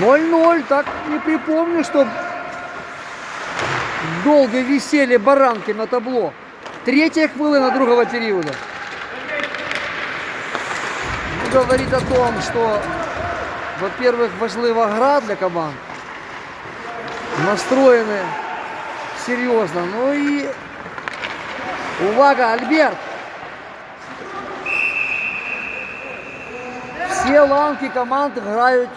0-0, так не припомню, что долго висели баранки на табло. Третья хвилина другого периода. Ну, Говорит о том, что, во-первых, важлива гра для команд. Настроены серьезно. Ну и увага, Альберт! Всі ланки команд грають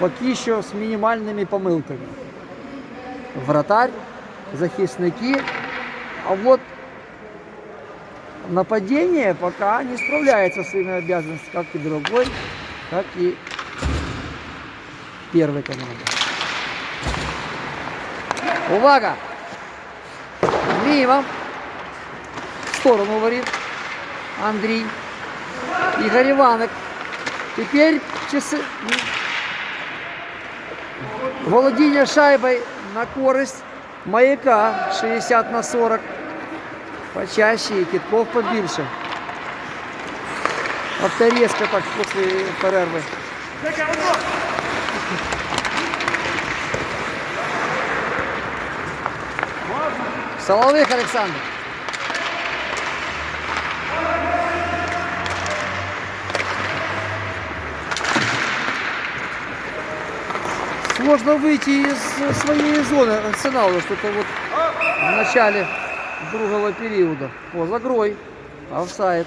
поки що з мінімальними помилками. Вратарь, захисники. А вот нападение пока не справляется с своими обязанностями, как и другой, как и первой команды. Увага! Мимо. В сторону ворит Андрей. Игорь Иванок. Теперь часы... Володіння шайбой на користь маяка 60 на 40. Почаще і китков побільше. Авторезка так після перерви. Солових Олександр. Сложно выйти из своей зоны арсенала, что-то вот в начале другого периода. О, Загрой. Офсайд.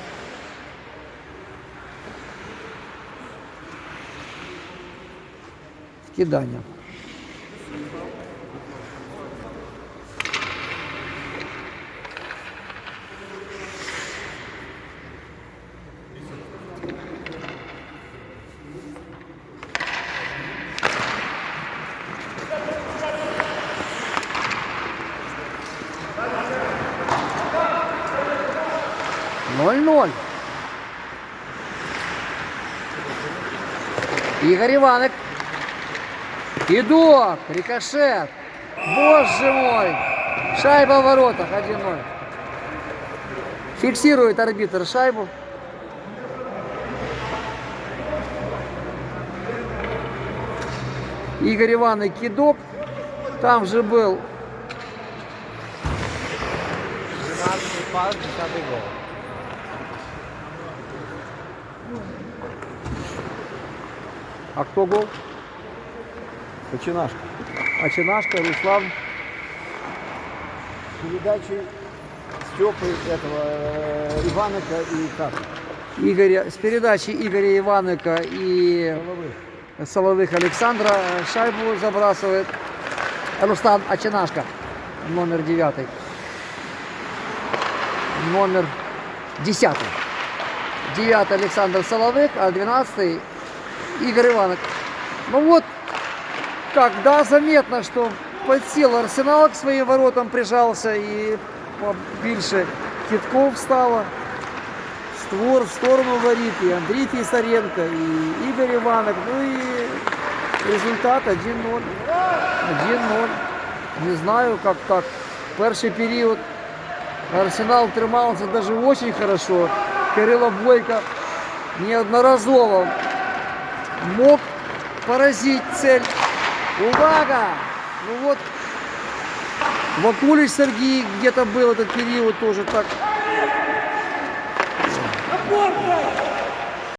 Кидание. Ноль-ноль. Игорь Иванок. Идок. Рикошет. Боже мой. Шайба в воротах. 1-0. Фиксирует арбитр шайбу. Игорь Иванович кидок. Там же был 12 пас, 10 гол. А кто гол? Починашка. Очинашка, Руслан. Передачи Степы этого э, Иваныка и как? Игоря, с передачи Игоря Иваника и Головы. Соловых Александра шайбу забрасывает Рустам Очинашка, номер девятый. Номер десятый. Девятый Александр Соловых, а двенадцатый Игорь Иванок. Ну вот, когда заметно, что подсел Арсенал к своим воротам прижался и побольше хитков стало. Створ в сторону варит и Андрей Писаренко, и Игорь Иванок. Ну и результат 1-0. 1-0. Не знаю, как так. Перший период Арсенал тримався даже очень хорошо. Кирило Бойко неодноразово мог поразить цель. Увага! Ну вот, Вакулич Сергей где-то был этот период тоже так